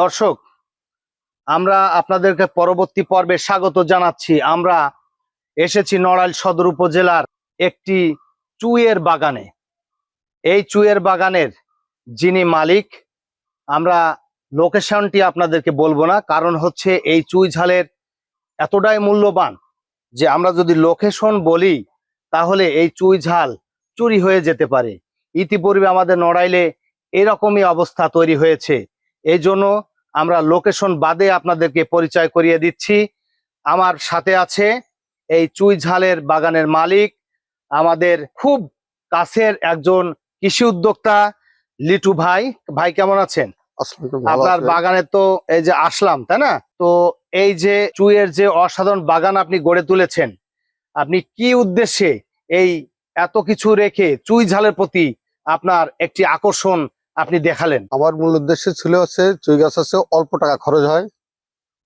দর্শক, আমরা আপনাদেরকে পরবর্তী পর্বে স্বাগত জানাচ্ছি। আমরা এসেছি নড়াইল সদর উপজেলার একটি চুইয়ের বাগানে। এই চুইয়ের বাগানের যিনি মালিক, আমরা লোকেশনটি আপনাদেরকে বলব না, কারণ হচ্ছে এই চুই ঝালের এতটাই মূল্যবান যে আমরা যদি লোকেশন বলি, তাহলে এই চুই ঝাল চুরি হয়ে যেতে পারে। ইতিপূর্বে আমাদের নড়াইলে এরকমই অবস্থা তৈরি হয়েছে। এই জন্য আমরা লোকেশন বাদে আপনাদেরকে পরিচয় করিয়ে দিচ্ছি। আমার সাথে আছে এই চুই ঝালের বাগানের মালিক আমাদের খুব কাছের একজন কৃষি উদ্যোক্তা লিটু ভাই। ভাই কেমন আছেন? আপনার বাগানে তো এই যে আসলাম তাই না? তো এই যে চুইয়ের যে অসাধারণ বাগান আপনি গড়ে তুলেছেন আপনি কি উদ্দেশ্যে এই এত কিছু রেখে চুই ঝালের প্রতি আপনার একটি আকর্ষণ আপনি দেখালেন? আমার মূল উদ্দেশ্য ছিল হচ্ছে চুই গাছ হচ্ছে অল্প টাকা খরচ হয়।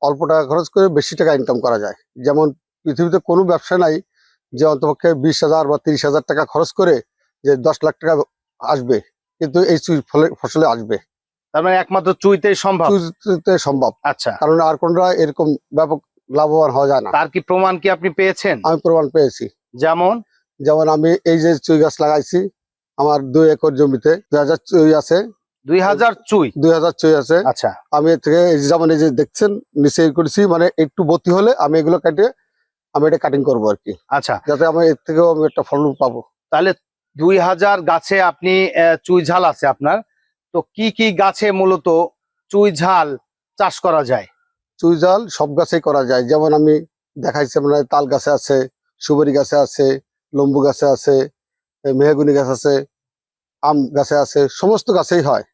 অল্প টাকা খরচ করে বেশি টাকা ইনকাম করা যায়। যেমন পৃথিবীতে কোনো ব্যবসা নাই যে অন্তপক্ষে বিশ হাজার বা তিরিশ হাজার টাকা খরচ করে যে দশ লাখ টাকা আসবে। কিন্তু এই চুই ফলে ফসলে আসবে। তার মানে একমাত্র চুইতেই সম্ভব? চুইতে সম্ভব। আচ্ছা। কারণ আর কোনটা এরকম ব্যাপক লাভবান হওয়া যায় না। তার কি প্রমাণ কি আপনি পেয়েছেন? আমি প্রমাণ পেয়েছি। যেমন? যেমন আমি এই যে চুই গাছ লাগাইছি আমার দুই একর জমিতে দুই হাজার চুই আছে। দুই হাজার চুই? দুই হাজার চুই আছে। আচ্ছা। আমি এর থেকে যেমন এই যে দেখছেন নিচে করেছি মানে একটু বতি হলে আমি এগুলো কেটে আমি এটা কাটিং করব আর কি। আচ্ছা। যাতে আমি এর থেকেও আমি একটা ফলন পাবো। তাহলে দুই হাজার গাছে আপনি চুই ঝাল আছে আপনার। তো কি কি গাছে মূলত চুই ঝাল চাষ করা যায়? চুই জাল সব গাছেই করা যায়। যেমন আমি দেখাইছি মানে তাল গাছে আছে সুপারি গাছে আছে লম্বু গাছে আছে মেহগুনি গাছ আছে আম গাছে আছে সমস্ত গাছেই হয়।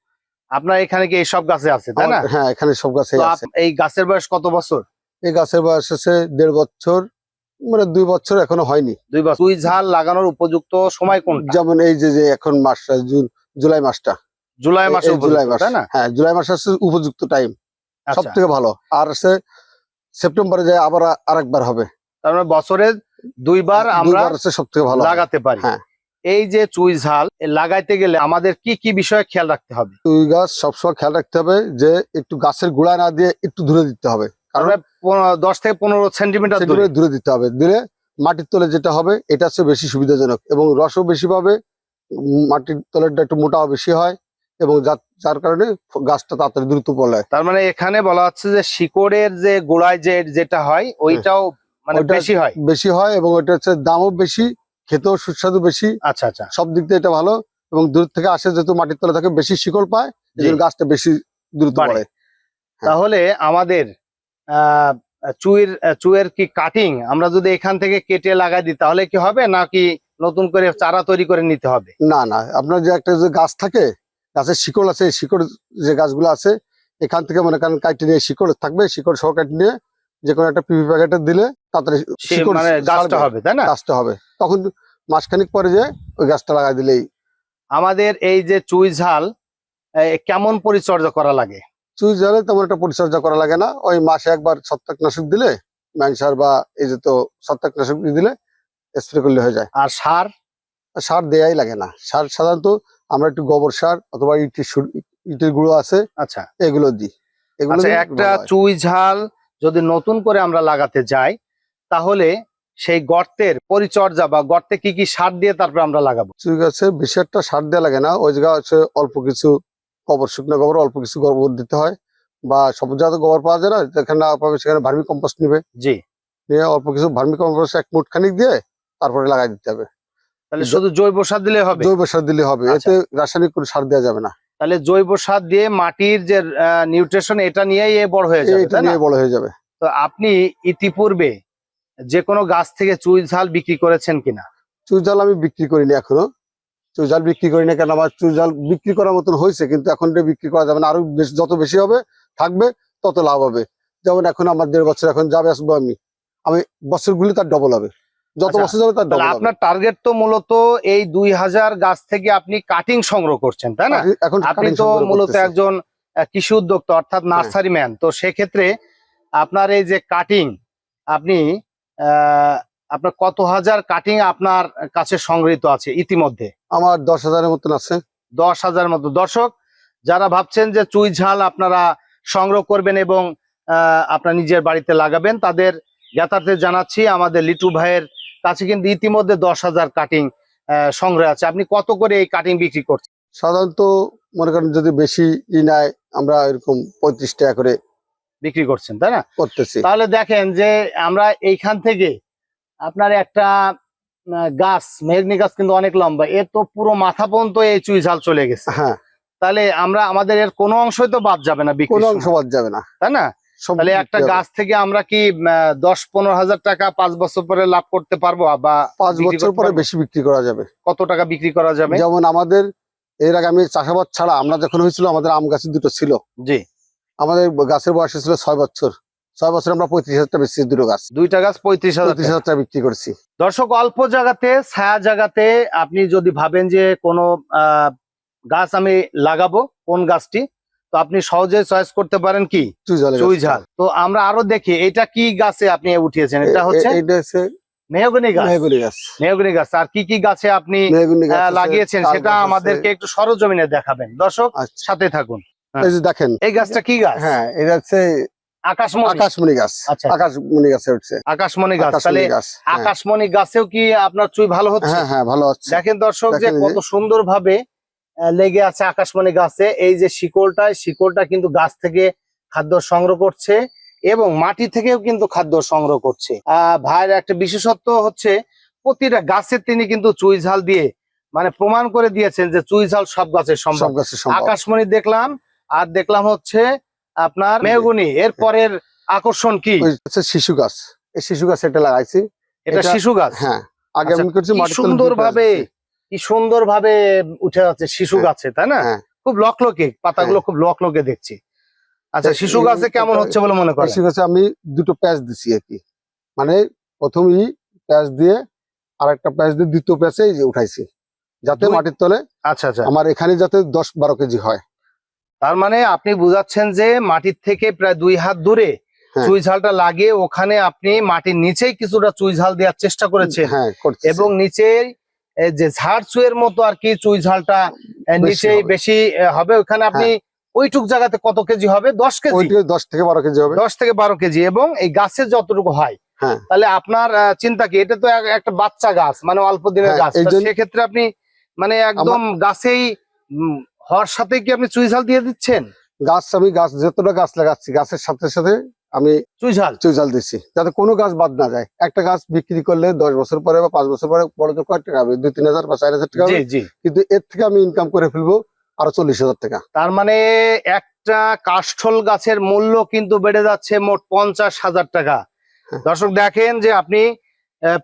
আপনার এখানে কি সব গাছে আছে তাই না? হ্যাঁ এখানে সব গাছে আছে। এই গাছের বয়স কত বছর? এই গাছের বয়স আছে দেড় বছর মানে দুই বছর এখনও হয়নি। দুই বছর। চুই ঝাল লাগানোর উপযুক্ত সময় কোনটা? যেমন এই যে এখন মাসটা জুন জুলাই মাসটা। জুলাই মাসে জুলাই মাস। হ্যাঁ জুলাই মাস হচ্ছে উপযুক্ত টাইম। সব আচ্ছা। থেকে ভালো। আর আছে সেপ্টেম্বরে যায় আবার আরেকবার হবে। তার মানে বছরে দুইবার আমরা সব থেকে ভালো লাগাতে পারি। হ্যাঁ। এই যে চুই ঝাল লাগাইতে গেলে আমাদের কি কি বিষয়ে খেয়াল রাখতে হবে? চুই গাছ সবসময় খেয়াল রাখতে হবে যে একটু গাছের গোড়া না দিয়ে একটু দূরে দিতে হবে। কারণ দশ থেকে পনেরো সেন্টিমিটার দূরে। দূরে দিতে হবে। দিলে মাটির তলে যেটা হবে এটা হচ্ছে বেশি সুবিধাজনক এবং রসও বেশি পাবে মাটির তলেরটা একটু মোটাও বেশি হয় এবং যার- যার কারণে গাছটা তাড়াতাড়ি দ্রুত পলায় তার মানে এখানে বলা হচ্ছে যে শিকড়ের যে গোড়ায় যে যেটা হয় ওইটাও মানে বেশি হয়? বেশি হয় এবং ওইটা হচ্ছে দামও বেশি খেতেও সুস্বাদু বেশি। আচ্ছা আচ্ছা। সব দিক দিয়ে এটা ভালো এবং দূর থেকে আসে যেহেতু মাটির তলা থাকে বেশি শিকড় পায় গাছটা বেশি দ্রুত বাড়ে। বাড়ে। হ্যাঁ। তাহলে আমাদের আহ চুইয়ের চুইয়ের কি কাটিং আমরা যদি এখান থেকে কেটে লাগাই দিই তাহলে কি হবে নাকি নতুন করে চারা তৈরি করে নিতে হবে? না না। আপনার যে একটা যে গাছ থাকে গাছের শিকড় আছে শিকড় যে গাছগুলো আছে এখান থেকে মনে করেন কাটি নিয়ে শিকড় থাকবে শিকড় সহ কাটি নিয়ে যে কোনো একটা পিপি প্যাকেটে দিলে তাড়াতাড়ি শিকড় মানে গাছটা হবে তাই না? গাছটা হবে। তখন মাসখানিক পরে যে ওই গাছটা লাগাই দিলেই। আমাদের এই যে চুই ঝাল কেমন পরিচর্যা করা লাগে? চুই জালে তেমন একটা পরিচর্যা করা লাগে না। ওই মাসে একবার ছত্রাকনাশক দিলে ম্যানসার বা এই যে তো ছত্রাকনাশক দিলে স্প্রে করলে হয়ে যায়। আর সার? সার দেয়াই লাগে না। সার সাধারণত আমরা একটু গোবর সার অথবা ইটের ইটের গুঁড়ো আছে আচ্ছা। এগুলো দিই। এগুলো আচ্ছা একটা চুই ঝাল যদি নতুন করে আমরা লাগাতে যাই তাহলে সেই গর্তের পরিচর্যা বা গর্তে কি কি সার দিয়ে তারপরে আমরা লাগাবো? চুই গাছে বেশি একটা সার দেওয়া লাগে না ওই জায়গায় হচ্ছে অল্প কিছু গোবর শুকনো গোবর অল্প কিছু গোবর দিতে হয় বা সব জায়গায় গোবর পাওয়া যায় না যেখানে না পাবে সেখানে ভার্মি কম্পোস্ট নিবে। জি। নিয়ে অল্প কিছু ভার্মি কম্পোস্ট এক মুঠ খানিক দিয়ে তারপরে লাগাই দিতে হবে। তাহলে শুধু জৈব সার দিলে হবে? জৈব সার দিলে হবে আচ্ছা। এতে রাসায়নিক কোনো সার দেওয়া যাবে না। তাহলে জৈব সার দিয়ে মাটির যে নিউট্রিশন এটা নিয়েই এ বড় হয়ে যাবে এটা নিয়ে বড় হয়ে যাবে। তো আপনি ইতিপূর্বে যে কোনো গাছ থেকে চুই ঝাল বিক্রি করেছেন কিনা? চুই ঝাল আমি বিক্রি করিনি এখনও। চুই জাল বিক্রি করি না কেন? আমার চুই জাল বিক্রি করার মতন হয়েছে কিন্তু এখন এটা বিক্রি করা যাবে না। আরও যত বেশি হবে থাকবে তত লাভ হবে। যেমন এখন আমার দেড় বছর এখন যাবে আসব আমি আমি বছরগুলি তার ডবল হবে। যত আচ্ছা, বছর তার আপনার টার্গেট তো মূলত এই দুই হাজার গাছ থেকে আপনি কাটিং সংগ্রহ করছেন তাই না? এখন- আপনি তো মূলত একজন কৃষি উদ্যোক্তা অর্থাৎ নার্সারি ম্যান তো সেক্ষেত্রে আপনার এই যে কাটিং আপনি আপনার কত হাজার কাটিং আপনার কাছে সংগৃহীত আছে ইতিমধ্যে? আমার দশ হাজারের মতন আছে। দশ হাজার মতো। দর্শক যারা ভাবছেন যে চুই ঝাল আপনারা সংগ্রহ করবেন এবং আহ, আপনার নিজের বাড়িতে লাগাবেন তাদের জ্ঞাতার্থে জানাচ্ছি আমাদের লিটু ভাইয়ের কাছে কিন্তু ইতিমধ্যে দশ হাজার কাটিং সংগ্রহ আছে। আপনি কত করে এই কাটিং বিক্রি করছেন? সাধারণত মনে করেন যদি বেশি ই নেয় আমরা এরকম পঁয়ত্রিশ টাকা করে বিক্রি করছেন তাই না? করতেছি। তাহলে দেখেন যে আমরা এইখান থেকে আপনার একটা গাছ মেঘনি গাছ কিন্তু অনেক লম্বা এর তো পুরো মাথা পর্যন্ত এই চুই ঝাল চলে গেছে। হ্যাঁ। তাহলে আমরা আমাদের এর কোনো অংশই তো বাদ যাবে না বিক্রি কোনো অংশ বাদ যাবে না। তাই না? তাহলে একটা গাছ থেকে আমরা কি দশ পনেরো হাজার টাকা পাঁচ বছর পরে লাভ করতে পারব? বা পাঁচ বছর পরে বেশি বিক্রি করা যাবে। কত টাকা বিক্রি করা যাবে? যেমন আমাদের এর আগে আমি চাষাবাদ ছাড়া আমরা যখন হয়েছিল আমাদের আম গাছ দুটো ছিল। জি। আমাদের গাছের বয়স ছিল ছয় বছর। ছয় বছর আমরা পঁয়ত্রিশ হাজার টাকা বেশি দুটো গাছ। দুইটা গাছ পঁয়ত্রিশ হাজার পঁয়ত্রিশ হাজার টাকা বিক্রি করেছি। দর্শক অল্প জায়গাতে ছায়া জায়গাতে আপনি যদি ভাবেন যে কোনো আহ, গাছ আমি লাগাবো কোন গাছটি? তো আপনি সহজে চয়েস করতে পারেন কি? চুই ঝাল। তো আমরা আরও দেখি এটা কি গাছে আপনি উঠিয়েছেন? এটা হচ্ছে মেহগনি গাছ। মেহগুনি গাছ। আর কি কি গাছে আপনি লাগিয়েছেন সেটা আমাদেরকে একটু সরজমিনে দেখাবেন। দর্শক আচ্ছা। সাথে থাকুন। দেখেন। এই গাছটা কি গাছ? হ্যাঁ এটা হচ্ছে আকাশমণি। গাছ। আচ্ছা। আকাশমণি গাছে উঠছে। আকাশমণি গাছ। তাহলে আকাশমণি গাছ হ্যাঁ। আকাশমণি গাছেও কি আপনার চুই ভালো হচ্ছে? হ্যাঁ হ্যাঁ ভালো হচ্ছে। দেখেন দর্শক যে কত সুন্দর ভাবে লেগে আছে আকাশমণি গাছে। এই যে শিকড়টা শিকড়টা কিন্তু গাছ থেকে খাদ্য সংগ্রহ করছে এবং মাটি থেকেও কিন্তু খাদ্য সংগ্রহ করছে। আহ ভাইয়ের একটা বিশেষত্ব হচ্ছে প্রতিটা গাছের তিনি কিন্তু চুই ঝাল দিয়ে মানে প্রমাণ করে দিয়েছেন যে চুই ঝাল সব গাছের সম্ভব। সব গাছে সম্ভব। আকাশমণি দেখলাম আর দেখলাম হচ্ছে আপনার মেহগুনি। এর পরের আকর্ষণ কি? শিশু গাছ। এই শিশু গাছ এটা লাগাইছি। এটা শিশু গাছ? হ্যাঁ। আগে আচ্ছা, আমি করছি সুন্দর ভাবে। কি সুন্দর ভাবে উঠে যাচ্ছে শিশু হ্যাঁ, গাছে তাই না? হ্যাঁ। খুব লকলকে পাতাগুলো খুব লকলকে দেখছি। আচ্ছা শিশু গাছে কেমন হচ্ছে বলে মনে করেন? শিশু গাছে আমি দুটো প্যাচ দিছি আর কি। মানে প্রথমেই প্যাচ দিয়ে আর একটা প্যাচ দিয়ে দ্বিতীয় প্যাচে উঠাইছি যাতে মাটির তলে আচ্ছা আচ্ছা। আমার এখানে যাতে দশ বারো কেজি হয়। তার মানে আপনি বুঝাচ্ছেন যে মাটির থেকে প্রায় দুই হাত দূরে হ্যাঁ। চুই ঝালটা লাগিয়ে ওখানে আপনি মাটির নিচেই কিছুটা চুই ঝাল দেওয়ার চেষ্টা করেছে হ্যাঁ। এবং নিচে এ, যে ঝাড় চুয়ের মতো আর কি চুই ঝালটা নিচেই হবে। বেশি হবে। ওখানে আপনি ওইটুক জায়গাতে কত কেজি হবে? দশ কেজি। দশ থেকে বারো কেজি হবে। দশ থেকে বারো কেজি। এবং এই গাছের যতটুকু হয় হ্যাঁ। তাহলে আপনার চিন্তা কি? এটা তো একটা বাচ্চা গাছ মানে অল্প দিনের হ্যাঁ, গাছ। সেক্ষেত্রে আপনি মানে একদম গাছেই হওয়ার সাথে কি আপনি চুই ঝাল দিয়ে দিচ্ছেন? গাছ আমি গাছ যতটা গাছ লাগাচ্ছি গাছের সাথে সাথে আমি চুইঝাল চুইঝাল দিচ্ছি যাতে কোনো গাছ বাদ না যায়। একটা গাছ বিক্রি করলে দশ বছর পরে বা পাঁচ বছর পরে বড় তো কয় টাকা হবে দুই তিন হাজার বা চার হাজার টাকা হবে কিন্তু এর থেকে আমি ইনকাম করে ফেলব আরও চল্লিশ হাজার টাকা। তার মানে একটা কাষ্ঠল গাছের মূল্য কিন্তু বেড়ে যাচ্ছে মোট পঞ্চাশ হাজার টাকা। হ্যাঁ। দর্শক দেখেন যে আপনি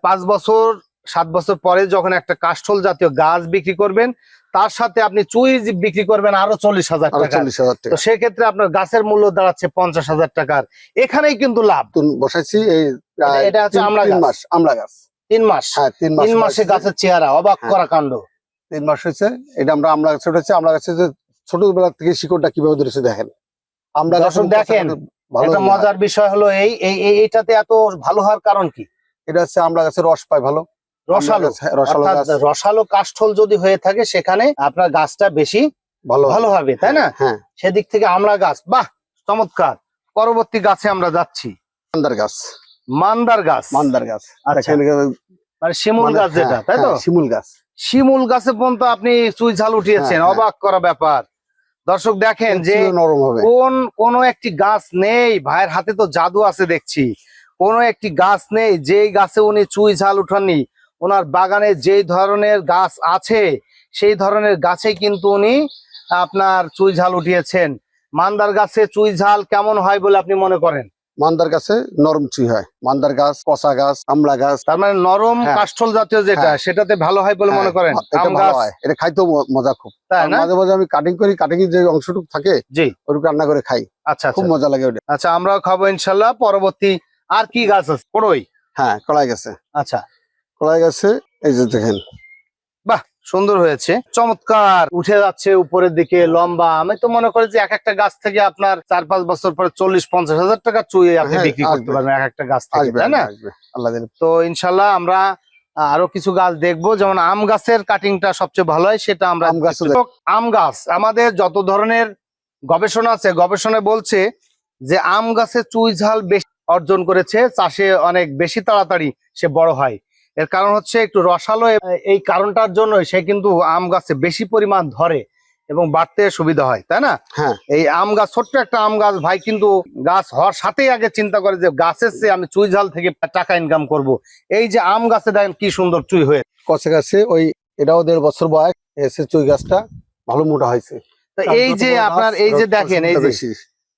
পাঁচ বছর সাত বছর পরে যখন একটা কাষ্ঠল জাতীয় গাছ বিক্রি করবেন তার সাথে আপনি চুই বিক্রি করবেন আরও চল্লিশ হাজার টাকা। তো সেক্ষেত্রে আপনার গাছের মূল্য দাঁড়াচ্ছে পঞ্চাশ হাজার টাকার। এখানেই কিন্তু লাভ। বসাইছি এটা- হচ্ছে গাছ। মাস আমড়া গাছ। তিন মাস। হ্যাঁ তিন মাস তিন মাসে। গাছের চেহারা অবাক হ্যাঁ। করা কাণ্ড। তিন মাস হয়েছে এটা আমরা আমড়া গাছ উঠেছে আমড়া গাছে যে ছোটবেলা থেকে শিকড়টা কীভাবে ধরেছে দেখেন। আমরা দর্শক দেখেন, একটা মজার বিষয় হলো এই এই এই- এইটাতে এত ভালো হওয়ার কারণ কি? এটা হচ্ছে আমড়া গাছের রস পায় ভালো। রসালো। হ্যাঁ, রসালো রসালো কাষ্ঠল যদি হয়ে থাকে সেখানে আপনার গাছটা বেশি ভালো ভালো হবে তাই না? হ্যাঁ সেদিক থেকে আমরা গাছ বাহ চমৎকার। পরবর্তী গাছে আমরা যাচ্ছি। মান্দার গাছ। মান্দার গাছ। মান্দার গাছ। আচ্ছা। মানে শিমুল গাছ যেটা হ্যাঁ, তাই তো? হ্যাঁ, শিমুল গাছ। শিমুল গাছে পর্যন্ত আপনি চুই ঝাল উঠিয়েছেন হ্যাঁ, হ্যাঁ। অবাক করা ব্যাপার। দর্শক দেখেন যে কোন কোন একটি গাছ নেই ভাইয়ের হাতে তো জাদু আছে দেখছি। কোন একটি গাছ নেই যেই গাছে উনি চুই ঝাল উঠাননি ওনার বাগানে যেই ধরনের গাছ আছে সেই ধরনের গাছে কিন্তু উনি আপনার চুই ঝাল উঠিয়েছেন। মান্দার গাছে চুই ঝাল কেমন হয় বলে আপনি মনে করেন? মান্দার গাছে নরম চুই হয়। মান্দার গাছ কষা গাছ আমলা গাছ। তার মানে নরম হ্যাঁ। কাষ্ঠল জাতীয় যেটা হ্যাঁ। সেটাতে ভালো হয় বলে মনে হ্যাঁ, করেন? এটা ভালো হয়। এটা খাইতেও মজা খুব। মাঝে মাঝে আমি কাটিং করি কাটিং যে অংশটুকু থাকে জি। ওটুকু রান্না করে খাই। আচ্ছা খুব আচ্ছা। মজা লাগে ওটা। আচ্ছা আমরাও খাব ইনশাল্লাহ। পরবর্তী আর কি গাছ আছে? কড়ই? হ্যাঁ কলাই গেছে। আচ্ছা। কলাই গেছে। এই যে দেখেন। বাহ সুন্দর হয়েছে। চমৎকার। উঠে যাচ্ছে উপরের দিকে লম্বা। আমি তো মনে করি যে এক একটা গাছ থেকে আপনার চার পাঁচ বছর পরে চল্লিশ পঞ্চাশ হাজার টাকা চুয়ে আপনি হ্যাঁ, বিক্রি করতে পারবেন এক একটা গাছ থেকে তাই না? আল্লাহ তো ইনশাল্লাহ আমরা আরও কিছু গাছ দেখব। যেমন আম গাছের কাটিংটা সবচেয়ে ভালো হয় সেটা আমরা আম গাছও তো আম গাছ আমাদের যত ধরনের গবেষণা আছে গবেষণায় বলছে যে আম গাছে চুই ঝাল বেশি অর্জন করেছে চাষে অনেক বেশি তাড়াতাড়ি সে বড় হয়। এর কারণ হচ্ছে একটু রসালো এই কারণটার জন্য সে কিন্তু আম গাছে বেশি পরিমাণ ধরে এবং বাড়তে সুবিধা হয় তাই না? হ্যাঁ। এই আম গাছ ছোট্ট একটা আম গাছ ভাই কিন্তু গাছ হওয়ার সাথেই আগে চিন্তা করে যে গাছের চেয়ে আমি চুই ঝাল থেকে টাকা ইনকাম করব। এই যে আম গাছে দেখেন কি সুন্দর চুই হয়ে কষে গাছে ওই এটাও দেড় বছর বয়স এসে চুই গাছটা ভালো মোটা হয়েছে। তো এই যে আপনার এই যে দেখেন এই যে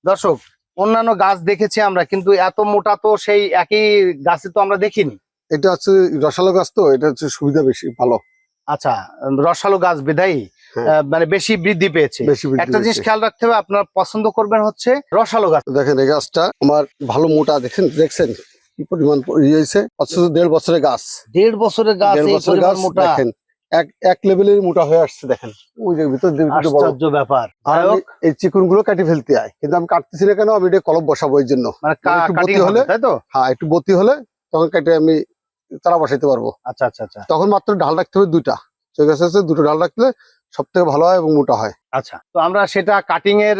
দর্শক অন্যান্য গাছ দেখেছি আমরা কিন্তু এত মোটা তো সেই একই গাছে তো আমরা দেখিনি। এটা হচ্ছে রসালো গাছ তো এটা হচ্ছে সুবিধা বেশি ভালো। আচ্ছা রসালো গাছ বিদায়ী হ্যাঁ। মানে বেশি বৃদ্ধি পেয়েছে। একটা জিনিস খেয়াল রাখতে হবে আপনার পছন্দ করবেন হচ্ছে রসালো গাছ। দেখেন এই গাছটা আমার ভালো মোটা দেখেন দেখছেন? কি পরিমাণ হয়েছে? অথচ দেড় বছরের গাছ। দেড় বছরের গাছ দেড় বছরের গাছ মোটা। দেখেন এক এক লেভেলের মোটা হয়ে আসছে দেখেন। ওই যে ভিতর আশ্চর্য ব্যাপার। আর আমি এই চিকুনগুলো কাটি ফেলতে হয় কিন্তু আমি কাটতেছি না কেন? আমি এটা কলম বসাবো এই জন্য। মানে একটু বতি হলে- তাই তো? হ্যাঁ একটু বতি হলে তখন কেটে আমি তারা বসাইতে পারব। আচ্ছা আচ্ছা আচ্ছা। তখন মাত্র ডাল রাখতে হবে দুইটা। চৈ গাছ আছে দুটো ডাল রাখলে সব থেকে ভালো হয় এবং মোটা হয়। আচ্ছা তো আমরা সেটা কাটিং এর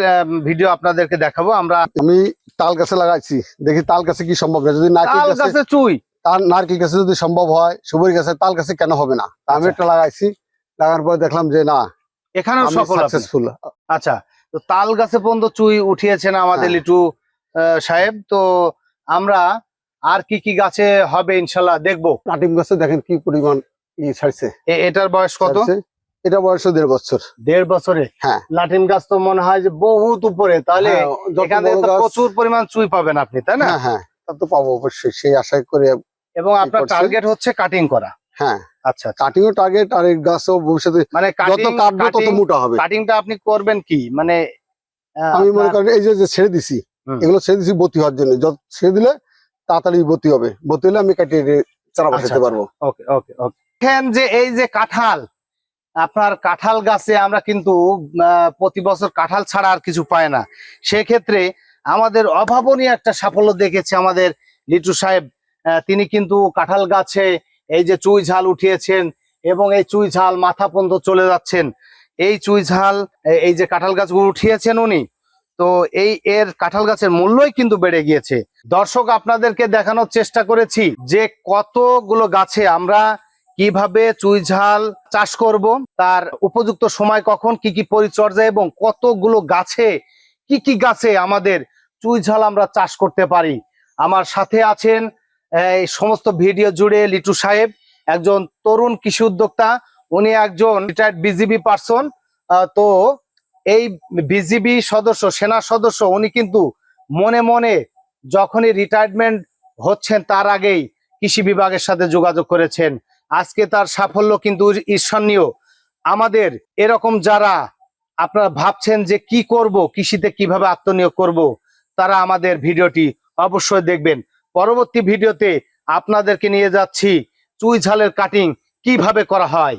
ভিডিও আপনাদেরকে দেখাবো। আমরা আমি তাল গাছে লাগাইছি। দেখি তাল গাছে কি সম্ভব না যদি নারকেল গাছে গাছে চুই। তার নারকেল গাছে যদি সম্ভব হয় সুবরি গাছে তাল গাছে কেন হবে না? আমি আচ্ছা। একটা লাগাইছি। লাগানোর পর দেখলাম যে না এখানেও সফল। সাকসেসফুল আচ্ছা তো তাল গাছে পর্যন্ত চুই উঠিয়েছেন আমাদের হ্যাঁ। লিটু সাহেব। তো আমরা আর কি কি গাছে হবে ইনশাল্লাহ দেখব। নাটিম গাছে দেখেন কি পরিমাণ ছাড়ছে। এটার বয়স কত। এটা বয়স দেড় বছর। দেড় বছরে? হ্যাঁ। লাটিম গাছ তো মনে হয় যে বহুত উপরে তাহলে হ্যাঁ, প্রচুর পরিমাণ চুই পাবেন আপনি তাই না? হ্যাঁ হ্যাঁ তা তো পাবো অবশ্যই সেই আশায় করে এবং আপনার টার্গেট হচ্ছে কাটিং করা। হ্যাঁ আচ্ছা আচ্ছা। কাটিংও টার্গেট আর গাছও ভবিষ্যতে মানে যত কাটিং কাটবো তত মোটা হবে। কাটিংটা আপনি করবেন কি? মানে আমি মনে আপনার- করি এই যে যে ছেড়ে দিছি এগুলো ছেড়ে দিছি বতি হওয়ার জন্য। যত ছেড়ে দিলে তাড়াতাড়ি বতি হবে। বতি হলে আমি কাটিয়ে চারা আচ্ছা, বসাতে পারব। ওকে ওকে ওকে। দেখেন যে এই যে কাঁঠাল আপনার কাঁঠাল গাছে আমরা কিন্তু প্রতি বছর কাঁঠাল ছাড়া আর কিছু পাই না। সেক্ষেত্রে আমাদের অভাবনীয় একটা সাফল্য দেখেছে আমাদের লিটু সাহেব। তিনি কিন্তু কাঁঠাল গাছে এই যে চুই ঝাল উঠিয়েছেন এবং এই চুই ঝাল মাথা পর্যন্ত চলে যাচ্ছেন। এই চুই ঝাল এই যে কাঁঠাল গাছগুলো উঠিয়েছেন উনি তো এই এর কাঁঠাল গাছের মূল্যই কিন্তু বেড়ে গিয়েছে। দর্শক, আপনাদেরকে দেখানোর চেষ্টা করেছি যে কতগুলো গাছে আমরা কীভাবে চুই ঝাল চাষ করব, তার উপযুক্ত সময় কখন, কি কি পরিচর্যা এবং কতগুলো গাছে, কি কি গাছে আমাদের চুইঝাল আমরা চাষ করতে পারি। আমার সাথে আছেন, এই সমস্ত ভিডিও জুড়ে লিটু সাহেব, একজন তরুণ কৃষি উদ্যোক্তা। উনি একজন রিটায়ার্ড বিজিবি পার্সন তো এই বিজিবি সদস্য, সেনা সদস্য, উনি কিন্তু মনে মনে যখনই রিটায়ারমেন্ট হচ্ছেন, তার আগেই কৃষি বিভাগের সাথে যোগাযোগ করেছেন। আজকে তার সাফল্য কিন্তু ঈর্ষণীয়। আমাদের এরকম যারা আপনারা ভাবছেন যে কি করব, কৃষিতে কীভাবে আত্মনিয়োগ করব, তারা আমাদের ভিডিওটি অবশ্যই দেখবেন। পরবর্তী ভিডিওতে আপনাদেরকে নিয়ে যাচ্ছি চুই ঝালের কাটিং কীভাবে করা হয়।